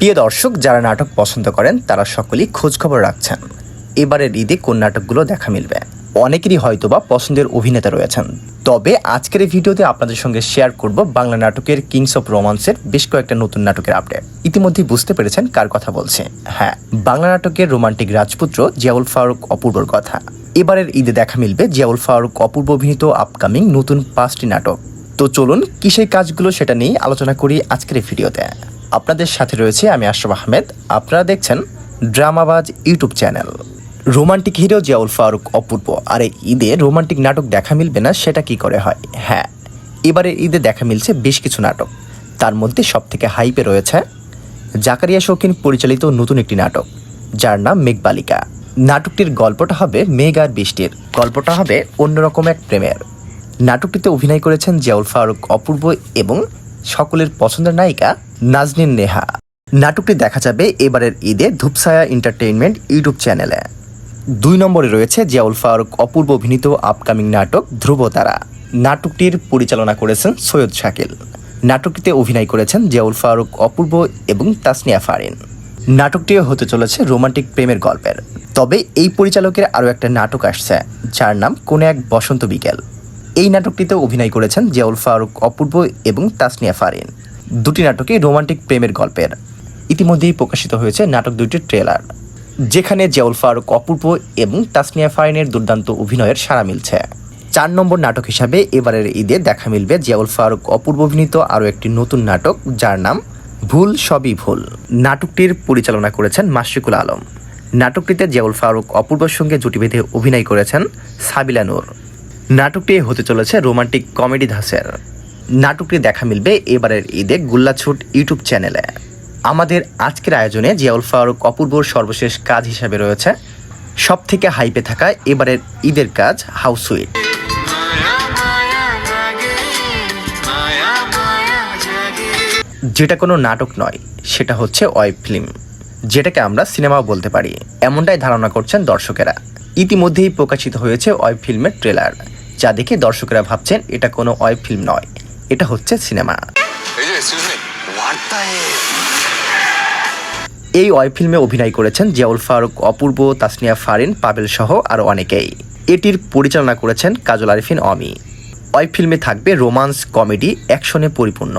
প্রিয় দর্শক, যারা নাটক পছন্দ করেন, তারা সকলেই খোঁজখবর রাখছেন। এবারের ঈদে কোন নাটকগুলো দেখা মিলবে? অনেকেরই হয়তোবা পছন্দের অভিনেতা রয়েছেন। তবে আজকের এই ভিডিওতে আপনাদের সঙ্গে শেয়ার করব বাংলা নাটকের কিংস অফ রোমান্সের বেশ কয়েকটা নতুন নাটকের আপডেট ইতিমধ্যেই বুঝতে পেরেছেন কার কথা বলছে। হ্যাঁ বাংলা নাটকের রোমান্টিক রাজপুত্র জিয়াউল ফারুক অপূর্বর কথা। এবারের ঈদে দেখা মিলবে জিয়াউল ফারুক অপূর্ব অভিনীত আপকামিং নতুন পাঁচটি নাটক। তো চলুন কি সেই কাজগুলো সেটা নিয়ে আলোচনা করি আজকের এই ভিডিওতে। আপনাদের সাথে রয়েছে আমি আশরাফ আহমেদ। আপনারা দেখছেন ড্রামাবাজ YouTube channel. Romantic hero Ziaul Faruk Apurba. আর এই ঈদে রোমান্টিক নাটক দেখা মিলবে না, সেটা কি করে হয়? হ্যাঁ এবারে ঈদে দেখা মিলছে বেশ কিছু নাটক। তার মধ্যে সব থেকে হাইপে রয়েছে জাকারিয়া শৌখিন পরিচালিত নতুন একটি নাটক, যার নাম মেঘবালিকা। নাটকটির গল্পটা হবে মেঘ আর বৃষ্টির। গল্পটা হবে অন্যরকম এক প্রেমের। নাটকটিতে অভিনয় করেছেন জিয়াউল ফারুক অপূর্ব এবং সকলের পছন্দের নায়িকা নাজনীন নেহা। নাটকটি দেখা যাবে এবারের ঈদে ধূপসায়া এন্টারটেইনমেন্ট ইউটিউব চ্যানেলে। দুই নম্বরে রয়েছে জিয়াউল ফারুক অপূর্ব অভিনীত আপকামিং নাটক ধ্রুবতারা নাটকটির পরিচালনা করেছেন সৈয়দ শাকিল। নাটকটিতে অভিনয় করেছেন জিয়াউল ফারুক অপূর্ব এবং তাসনিয়া ফারিন। নাটকটিও হতে চলেছে রোমান্টিক প্রেমের গল্পের। তবে এই পরিচালকের আরও একটা নাটক আসছে, যার নাম কোন এক বসন্ত বিকেল। এই নাটকটিতে অভিনয় করেছেন জিয়াউল ফারুক অপূর্ব এবং তাসনিয়া ফারিন। দুটি নাটকই রোমান্টিক প্রেমের গল্পের। ইতিমধ্যেই প্রকাশিত হয়েছে নাটক দুইটির ট্রেলার, যেখানে জিয়াউল ফারুক অপূর্ব এবং তাসনিয়া ফারিনের দুর্দান্ত অভিনয়ের সাড়া মিলছে। চার নম্বর নাটক হিসাবে এবারের ঈদে দেখা মিলবে জিয়াউল ফারুক অপূর্ব অভিনীত আরও একটি নতুন নাটক, যার নাম ভুল সবই ভুল। নাটকটির পরিচালনা করেছেন মাসিকুল আলম। নাটকটিতে জিয়াউল ফারুক অপূর্বর সঙ্গে জুটি বেঁধে অভিনয় করেছেন সাবিলা নূর। নাটকটি হতে চলেছে রোমান্টিক কমেডি ধাসের নাটকটি দেখা মিলবে এবারের ঈদে গুল্লাছুট ইউটিউব চ্যানেলে। আমাদের আজকের আয়োজনে জিয়াউল ফারুক অপূর্বর সর্বশেষ কাজ হিসাবে রয়েছে। সব থেকে হাইপে থাকা এবারের ঈদের কাজ, হাউস জাগে যেটা কোনো নাটক নয়, সেটা হচ্ছে ওয়েব ফিল্ম। যেটাকে আমরা সিনেমাও বলতে পারি। এমনটাই ধারণা করছেন দর্শকেরা। ইতিমধ্যেই প্রকাশিত হয়েছে ওয়েব ফিল্মের ট্রেলার। যা দেখে দর্শকেরা ভাবছেন এটা কোনো ওয়েব ফিল্ম নয়। এটা হচ্ছে সিনেমা। এই ওয়েব ফিল্মে অভিনয় করেছেন জিয়াউল ফারুক অপূর্ব তাসনিয়া ফারিন পাবেল সহ আরও অনেকেই। এটির পরিচালনা করেছেন কাজল আরিফিন অমি। ওয়েব ফিল্মে থাকবে রোমান্স কমেডি অ্যাকশনে পরিপূর্ণ।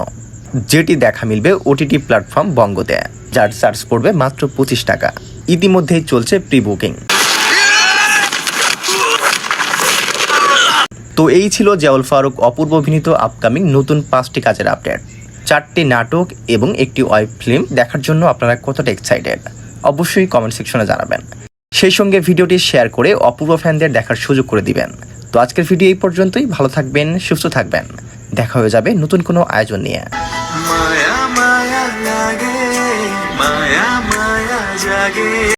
যেটি দেখা মিলবে ওটিটি প্ল্যাটফর্ম বঙ্গতে যার চার্জ পড়বে মাত্র পঁচিশ টাকা। ইতিমধ্যেই চলছে প্রি বুকিং তো এই ছিল জিয়াউল ফারুক অপূর্ব অভিনীত আপকামিং নতুন পাঁচটি কাজের আপডেট চারটি নাটক এবং একটি ওয়েব ফিল্ম দেখার জন্য আপনারা কতটা এক্সাইটেড অবশ্যই কমেন্ট সেকশনে জানাবেন। সেই সঙ্গে ভিডিওটি শেয়ার করে অপূর্ব ফ্যানদের দেখার সুযোগ করে দিবেন। তো আজকের ভিডিও এই পর্যন্তই। ভালো থাকবেন, সুস্থ থাকবেন। দেখা হয়ে যাবে নতুন কোনো আয়োজন নিয়ে। মায়া মায়া লাগে মায়া মায়া জাগে।